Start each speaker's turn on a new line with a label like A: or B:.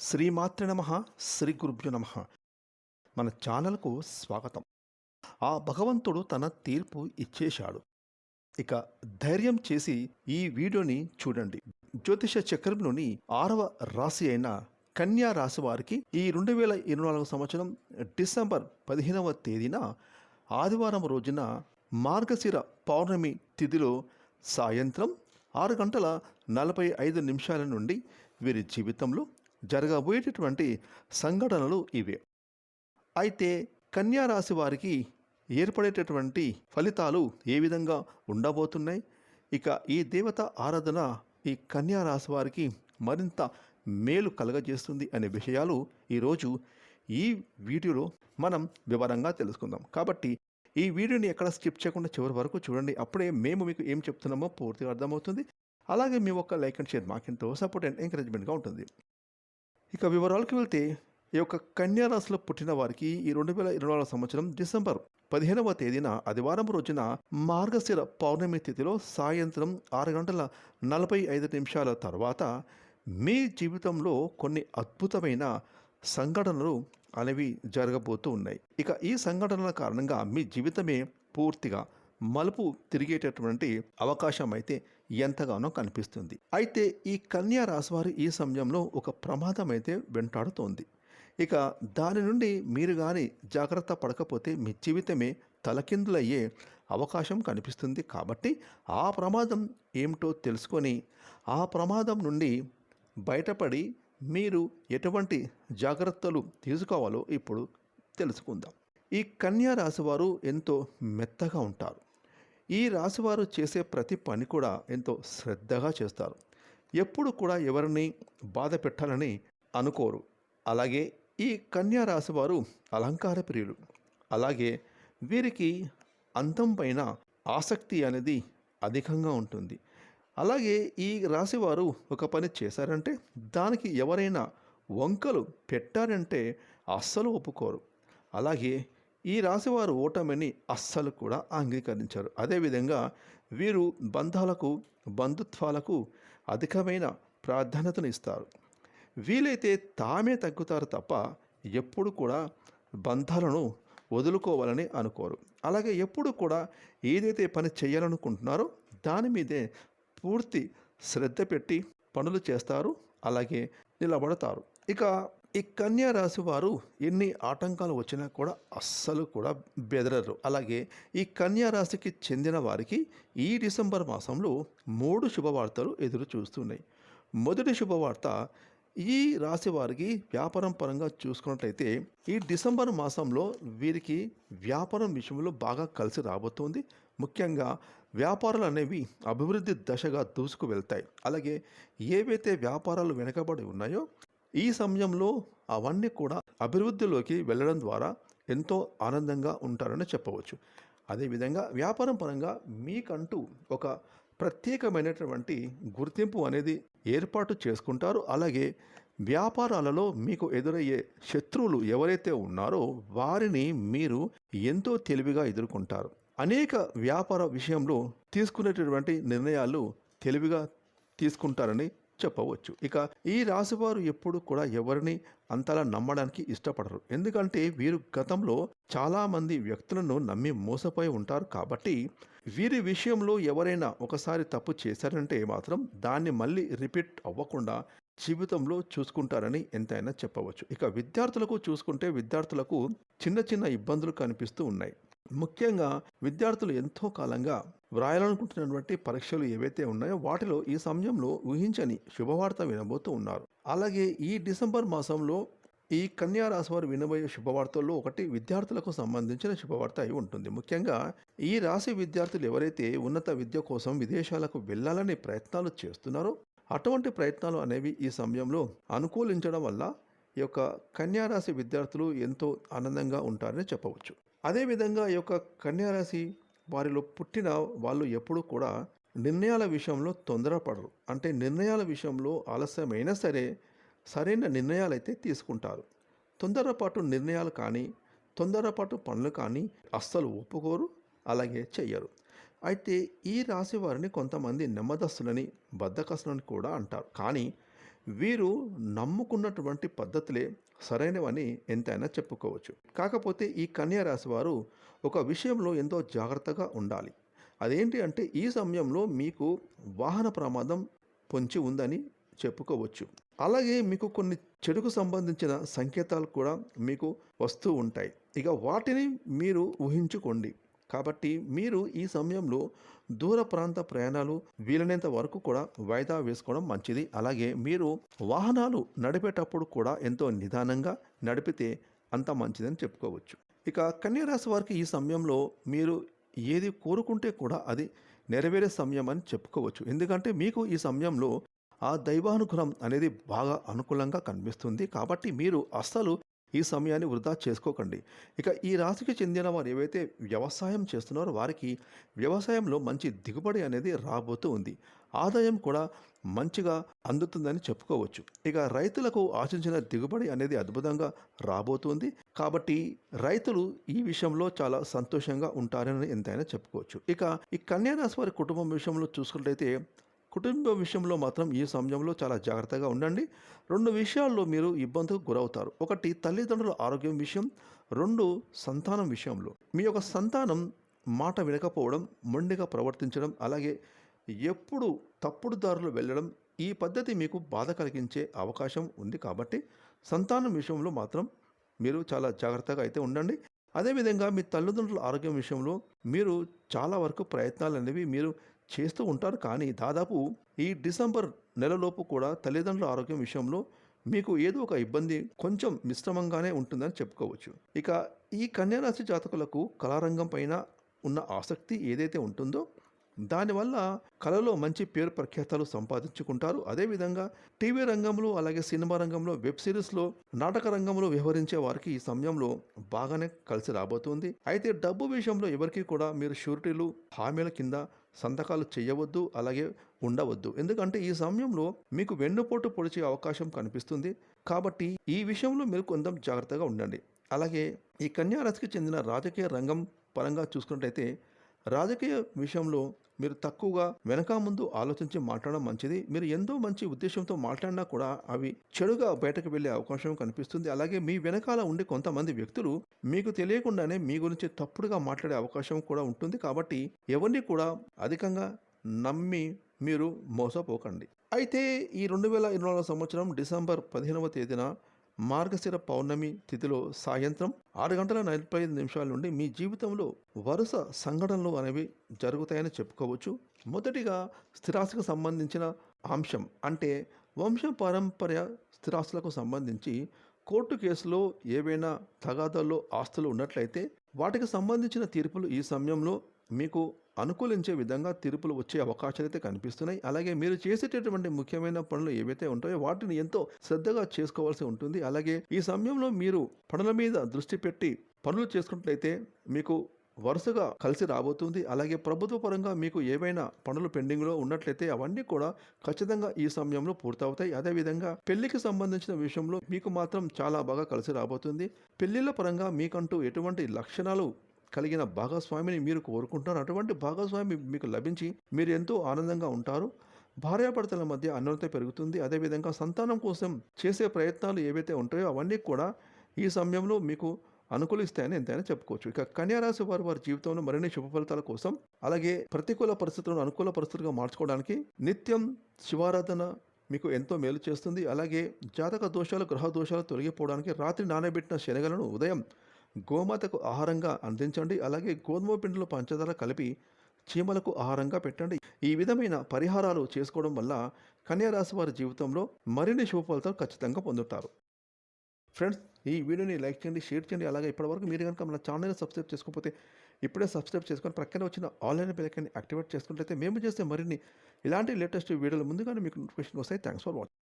A: శ్రీమాతృ నమ శ్రీ గురుభ్యు నమ. మన ఛానల్కు స్వాగతం. ఆ భగవంతుడు తన తీర్పు ఇచ్చేశాడు. ఇక ధైర్యం చేసి ఈ వీడియోని చూడండి. జ్యోతిష చక్రంలోని ఆరవ రాశి అయిన కన్యా రాశి వారికి ఈ రెండు వేల ఇరవై నాలుగు సంవత్సరం డిసెంబర్ పదిహేనవ తేదీన ఆదివారం రోజున మార్గశిర పౌర్ణమి తిథిలో సాయంత్రం ఆరు గంటల నలభై ఐదు నిమిషాల నుండి వీరి జీవితంలో జరగబోయేటటువంటి సంఘటనలు ఇవే. అయితే కన్యారాశి వారికి ఏర్పడేటటువంటి ఫలితాలు ఏ విధంగా ఉండబోతున్నాయి? ఇక ఈ దేవత ఆరాధన ఈ కన్యా రాశి వారికి మరింత మేలు కలగజేస్తుంది అనే విషయాలు ఈరోజు ఈ వీడియోలో మనం వివరంగా తెలుసుకుందాం. కాబట్టి ఈ వీడియోని ఎక్కడ స్కిప్ చేయకుండా చివరి వరకు చూడండి. అప్పుడే మేము మీకు ఏం చెప్తున్నామో పూర్తిగా అర్థమవుతుంది. అలాగే మీ ఒక్క లైక్ అండ్ షేర్ మాకెంతో సపోర్ట్ అండ్ ఎంకరేజ్మెంట్గా ఉంటుంది. ఇక వివరాలకు వెళ్తే ఈ యొక్క కన్యా రాశిలో పుట్టిన వారికి ఈ రెండు వేల ఇరవై నాలుగు సంవత్సరం డిసెంబర్ పదిహేనవ తేదీన ఆదివారం రోజున మార్గశిర పౌర్ణమి తిథిలో సాయంత్రం ఆరు గంటల నలభై ఐదు నిమిషాల తర్వాత మీ జీవితంలో కొన్ని అద్భుతమైన సంఘటనలు అనేవి జరగబోతూ ఉన్నాయి. ఇక ఈ సంఘటనల కారణంగా మీ జీవితమే పూర్తిగా మలుపు తిరిగేటటువంటి అవకాశం అయితే ఎంతగానో కనిపిస్తుంది. అయితే ఈ కన్యా రాశివారు ఈ సమయంలో ఒక ప్రమాదం అయితే వెంటాడుతోంది. ఇక దాని నుండి మీరు కానీ జాగ్రత్త పడకపోతే మీ జీవితమే తలకిందులయ్యే అవకాశం కనిపిస్తుంది. కాబట్టి ఆ ప్రమాదం ఏమిటో తెలుసుకొని ఆ ప్రమాదం నుండి బయటపడి మీరు ఎటువంటి జాగ్రత్తలు తీసుకోవాలో ఇప్పుడు తెలుసుకుందాం. ఈ కన్యా రాశివారు ఎంతో మెత్తగా ఉంటారు. ఈ రాశివారు చేసే ప్రతి పని కూడా ఎంతో శ్రద్ధగా చేస్తారు. ఎప్పుడు కూడా ఎవరిని బాధ పెట్టాలని అనుకోరు. అలాగే ఈ కన్యా రాశివారు అలంకార ప్రియులు. అలాగే వీరికి అంతం పైన ఆసక్తి అనేది అధికంగా ఉంటుంది. అలాగే ఈ రాశివారు ఒక పని చేశారంటే దానికి ఎవరైనా వంకలు పెట్టారంటే అస్సలు ఒప్పుకోరు. అలాగే ఈ రాశివారు ఓటమిని అస్సలు కూడా అంగీకరించారు. అదేవిధంగా వీరు బంధాలకు బంధుత్వాలకు అధికమైన ప్రాధాన్యతను ఇస్తారు. వీలైతే తామే తగ్గుతారు తప్ప ఎప్పుడు కూడా బంధాలను వదులుకోవాలని అనుకోరు. అలాగే ఎప్పుడు కూడా ఏదైతే పని చేయాలనుకుంటున్నారో దాని మీదే పూర్తి శ్రద్ధ పెట్టి పనులు చేస్తారు. అలాగే నిలబడతారు. ఇక ఈ కన్యా రాశి వారు ఎన్ని ఆటంకాలు వచ్చినా కూడా అస్సలు కూడా బెదరరు. అలాగే ఈ కన్యా రాశికి చెందిన వారికి ఈ డిసెంబర్ మాసంలో మూడు శుభవార్తలు ఎదురు చూస్తున్నాయి. మొదటి శుభవార్త ఈ రాశి వారికి వ్యాపారం పరంగా చూసుకున్నట్లయితే ఈ డిసెంబర్ మాసంలో వీరికి వ్యాపారం విషయంలో బాగా కలిసి రాబోతోంది. ముఖ్యంగా వ్యాపారాలు అనేవి అభివృద్ధి దశగా దూసుకు వెళ్తాయి అలాగే ఏవైతే వ్యాపారాలు వెనకబడి ఉన్నాయో ఈ సమయంలో అవన్నీ కూడా అభివృద్ధిలోకి వెళ్ళడం ద్వారా ఎంతో ఆనందంగా ఉంటారని చెప్పవచ్చు. అదేవిధంగా వ్యాపారం పరంగా మీకంటూ ఒక ప్రత్యేకమైనటువంటి గుర్తింపు అనేది ఏర్పాటు చేసుకుంటారు. అలాగే వ్యాపారాలలో మీకు ఎదురయ్యే శత్రువులు ఎవరైతే ఉన్నారో వారిని మీరు ఎంతో తెలివిగా ఎదుర్కొంటారు. అనేక వ్యాపార విషయంలో తీసుకునేటటువంటి నిర్ణయాలు తెలివిగా తీసుకుంటారని చెప్పవచ్చు. ఇక ఈ రాశివారు ఎప్పుడు కూడా ఎవరిని అంతలా నమ్మడానికి ఇష్టపడరు. ఎందుకంటే వీరు గతంలో చాలామంది వ్యక్తులను నమ్మి మోసపోయి ఉంటారు కాబట్టి వీరి విషయంలో ఎవరైనా ఒకసారి తప్పు చేశారంటే మాత్రం దాన్ని మళ్ళీ రిపీట్ అవ్వకుండా జీవితంలో చూసుకుంటారని ఎంతైనా చెప్పవచ్చు. ఇక విద్యార్థులకు చూసుకుంటే విద్యార్థులకు చిన్న చిన్న ఇబ్బందులు కనిపిస్తూ ఉన్నాయి. ముఖ్యంగా విద్యార్థులు ఎంతో కాలంగా వ్రాయాలనుకుంటున్నటువంటి పరీక్షలు ఏవైతే ఉన్నాయో వాటిలో ఈ సమయంలో ఊహించని శుభవార్త వినబోతూ ఉన్నారు. అలాగే ఈ డిసెంబర్ మాసంలో ఈ కన్యా రాశి వారు వినబోయే శుభవార్తల్లో ఒకటి విద్యార్థులకు సంబంధించిన శుభవార్త అయి ఉంటుంది. ముఖ్యంగా ఈ రాశి విద్యార్థులు ఎవరైతే ఉన్నత విద్య కోసం విదేశాలకు వెళ్ళాలనే ప్రయత్నాలు చేస్తున్నారో అటువంటి ప్రయత్నాలు అనేవి ఈ సమయంలో అనుకూలించడం వల్ల ఈ యొక్క కన్యారాశి విద్యార్థులు ఎంతో ఆనందంగా ఉంటారని చెప్పవచ్చు. అదేవిధంగా ఈ యొక్క కన్యారాశి వారిలో పుట్టిన వాళ్ళు ఎప్పుడూ కూడా నిర్ణయాల విషయంలో తొందరపడరు. అంటే నిర్ణయాల విషయంలో ఆలస్యమైనా సరే సరైన నిర్ణయాలు అయితే తీసుకుంటారు. తొందరపాటు నిర్ణయాలు కానీ తొందరపాటు పనులు కానీ అస్సలు ఒప్పుకోరు అలాగే చెయ్యరు. అయితే ఈ రాశి వారిని కొంతమంది నెమ్మదస్తులని బద్దకస్తులని కూడా అంటారు. కానీ వీరు నమ్ముకున్నటువంటి పద్ధతులే సరైనవని ఎంతైనా చెప్పుకోవచ్చు. కాకపోతే ఈ కన్యా రాశి వారు ఒక విషయంలో ఎంతో జాగ్రత్తగా ఉండాలి. అదేంటి అంటే ఈ సమయంలో మీకు వాహన ప్రమాదం పొంచి ఉందని చెప్పుకోవచ్చు. అలాగే మీకు కొన్ని చెడుకు సంబంధించిన సంకేతాలు కూడా మీకు వస్తూ ఉంటాయి. ఇక వాటిని మీరు ఊహించుకోండి. కాబట్టి మీరు ఈ సమయంలో దూర ప్రాంత ప్రయాణాలు వీలైనంత వరకు కూడా వాయిదా వేసుకోవడం మంచిది. అలాగే మీరు వాహనాలు నడిపేటప్పుడు కూడా ఎంతో నిదానంగా నడిపితే అంత మంచిదని చెప్పుకోవచ్చు. ఇక కన్యారాశి వారికి ఈ సమయంలో మీరు ఏది కోరుకుంటే కూడా అది నెరవేరే సమయం అని చెప్పుకోవచ్చు. ఎందుకంటే మీకు ఈ సమయంలో ఆ దైవానుగ్రహం అనేది బాగా అనుకూలంగా కనిపిస్తుంది. కాబట్టి మీరు అస్సలు ఈ సమయాన్ని వృధా చేసుకోకండి. ఇక ఈ రాశికి చెందిన వారు ఏవైతే వ్యవసాయం చేస్తున్నారో వారికి వ్యవసాయంలో మంచి దిగుబడి అనేది రాబోతూ ఉంది. ఆదాయం కూడా మంచిగా అందుతుందని చెప్పుకోవచ్చు. ఇక రైతులకు ఆశించిన దిగుబడి అనేది అద్భుతంగా రాబోతుంది. కాబట్టి రైతులు ఈ విషయంలో చాలా సంతోషంగా ఉంటారని ఎంతైనా చెప్పుకోవచ్చు. ఇక ఈ కన్యారాశి వారి కుటుంబం విషయంలో చూసుకున్నట్లయితే కుటుంబ విషయంలో మాత్రం ఈ సమయంలో చాలా జాగ్రత్తగా ఉండండి. రెండు విషయాల్లో మీరు ఇబ్బందులకు గురవుతారు. ఒకటి తల్లిదండ్రుల ఆరోగ్యం విషయం. రెండు సంతానం విషయంలో. మీ యొక్క సంతానం మాట వినకపోవడం మొండిగా ప్రవర్తించడం అలాగే ఎప్పుడు తప్పుడు దారులు వెళ్ళడం ఈ పద్ధతి మీకు బాధ కలిగించే అవకాశం ఉంది కాబట్టి సంతానం విషయంలో మాత్రం మీరు చాలా జాగ్రత్తగా అయితే ఉండండి. అదేవిధంగా మీ తల్లిదండ్రుల ఆరోగ్యం విషయంలో మీరు చాలా వరకు ప్రయత్నాలు అనేవి మీరు చేస్తూ ఉంటారు. కానీ దాదాపు ఈ డిసెంబర్ నెలలోపు కూడా తల్లిదండ్రుల ఆరోగ్యం విషయంలో మీకు ఏదో ఒక ఇబ్బంది కొంచెం మిశ్రమంగానే ఉంటుందని చెప్పుకోవచ్చు. ఇక ఈ కన్యారాశి జాతకులకు కళారంగం పైన ఉన్న ఆసక్తి ఏదైతే ఉంటుందో దానివల్ల కళలో మంచి పేరు ప్రఖ్యాతలు సంపాదించుకుంటారు. అదేవిధంగా టీవీ రంగంలో అలాగే సినిమా రంగంలో వెబ్ సిరీస్లో నాటక రంగంలో వ్యవహరించే వారికి ఈ సమయంలో బాగానే కలిసి రాబోతుంది. అయితే డబ్బు విషయంలో ఎవరికి కూడా మీరు షూరిటీలు హామీల కింద సంతకాలు చేయవద్దు అలాగే ఉండవద్దు. ఎందుకంటే ఈ సమయంలో మీకు వెన్నుపోటు పొడిచే అవకాశం కనిపిస్తుంది. కాబట్టి ఈ విషయంలో మీరు కొంచెం జాగ్రత్తగా ఉండండి. అలాగే ఈ కన్యారాశికి చెందిన రాజకీయ రంగం పరంగా చూసుకున్నట్లయితే రాజకీయ విషయంలో మీరు తక్కువగా వెనక ముందు ఆలోచించి మాట్లాడడం మంచిది. మీరు ఎంతో మంచి ఉద్దేశంతో మాట్లాడినా కూడా అవి చెడుగా బయటకు వెళ్ళే అవకాశం కనిపిస్తుంది. అలాగే మీ వెనకాల ఉండే కొంతమంది వ్యక్తులు మీకు తెలియకుండానే మీ గురించి తప్పుడుగా మాట్లాడే అవకాశం కూడా ఉంటుంది. కాబట్టి ఎవరిని కూడా అధికంగా నమ్మి మీరు మోసపోకండి. అయితే ఈ రెండు వేల ఇరవై నాలుగు సంవత్సరం డిసెంబర్ పదిహేనవ తేదీన మార్గశిర పౌర్ణమి తిథిలో సాయంత్రం ఆరు గంటల నలభై ఐదు నిమిషాల నుండి మీ జీవితంలో వరుస సంఘటనలు అనేవి జరుగుతాయని చెప్పుకోవచ్చు. మొదటిగా స్థిరాస్తికి సంబంధించిన అంశం అంటే వంశ పారంపర్య స్థిరాస్తులకు సంబంధించి కోర్టు కేసులో ఏవైనా తగాదాల్లో ఆస్తులు ఉన్నట్లయితే వాటికి సంబంధించిన తీర్పులు ఈ సమయంలో మీకు అనుకూలించే విధంగా తీర్పులు వచ్చే అవకాశాలు అయితే కనిపిస్తున్నాయి. అలాగే మీరు చేసేటటువంటి ముఖ్యమైన పనులు ఏవైతే ఉంటాయో వాటిని ఎంతో శ్రద్ధగా చేసుకోవాల్సి ఉంటుంది. అలాగే ఈ సమయంలో మీరు పనుల మీద దృష్టి పెట్టి పనులు చేసుకున్నట్లయితే మీకు వరుసగా కలిసి రాబోతుంది. అలాగే ప్రభుత్వ పరంగా మీకు ఏవైనా పనులు పెండింగ్లో ఉన్నట్లయితే అవన్నీ కూడా ఖచ్చితంగా ఈ సమయంలో పూర్తవుతాయి. అదేవిధంగా పెళ్ళికి సంబంధించిన విషయంలో మీకు మాత్రం చాలా బాగా కలిసి రాబోతుంది. పెళ్ళిళ్ళ పరంగా మీకంటూ ఎటువంటి లక్షణాలు కలిగిన భాగస్వామిని మీరు కోరుకుంటున్నారు. అటువంటి భాగస్వామి మీకు లభించి మీరు ఎంతో ఆనందంగా ఉంటారు. భార్యాభర్తల మధ్య అన్యోన్యత పెరుగుతుంది. అదేవిధంగా సంతానం కోసం చేసే ప్రయత్నాలు ఏవైతే ఉంటాయో అవన్నీ కూడా ఈ సమయంలో మీకు అనుకూలిస్తాయని ఎంతైనా చెప్పుకోవచ్చు. ఇక కన్యారాశి వారు వారి జీవితంలో మరిన్ని శుభ ఫలితాల కోసం అలాగే ప్రతికూల పరిస్థితులను అనుకూల పరిస్థితులుగా మార్చుకోవడానికి నిత్యం శివారాధన మీకు ఎంతో మేలు చేస్తుంది. అలాగే జాతక దోషాలు గ్రహ దోషాలు తొలగిపోవడానికి రాత్రి నానబెట్టిన శనగలను ఉదయం గోమాతకు ఆహారంగా అందించండి. అలాగే గోధుమ పిండిలో పంచదార కలిపి చీమలకు ఆహారంగా పెట్టండి. ఈ విధమైన పరిహారాలు చేసుకోవడం వల్ల కన్యారాశి వారి జీవితంలో మరిన్ని శుభఫలితాలు ఖచ్చితంగా పొందుతారు. ఫ్రెండ్స్ ఈ వీడియోని లైక్ చేయండి షేర్ చేయండి. అలాగే ఇప్పటివరకు మీరు కనుక మన ఛానల్ని సబ్స్క్రైబ్ చేసుకోకపోతే ఇప్పుడే సబ్స్క్రైబ్ చేసుకొని ప్రక్కన వచ్చిన ఆన్లైన్ బెలైకాన్ని యాక్టివేట్ చేసుకుంటే మేము చేస్తే మరిన్ని ఇలాంటి లేటెస్ట్ వీడియోలు ముందుగానే మీకు నోటిఫికేషన్ వస్తాయి. Thanks for watching.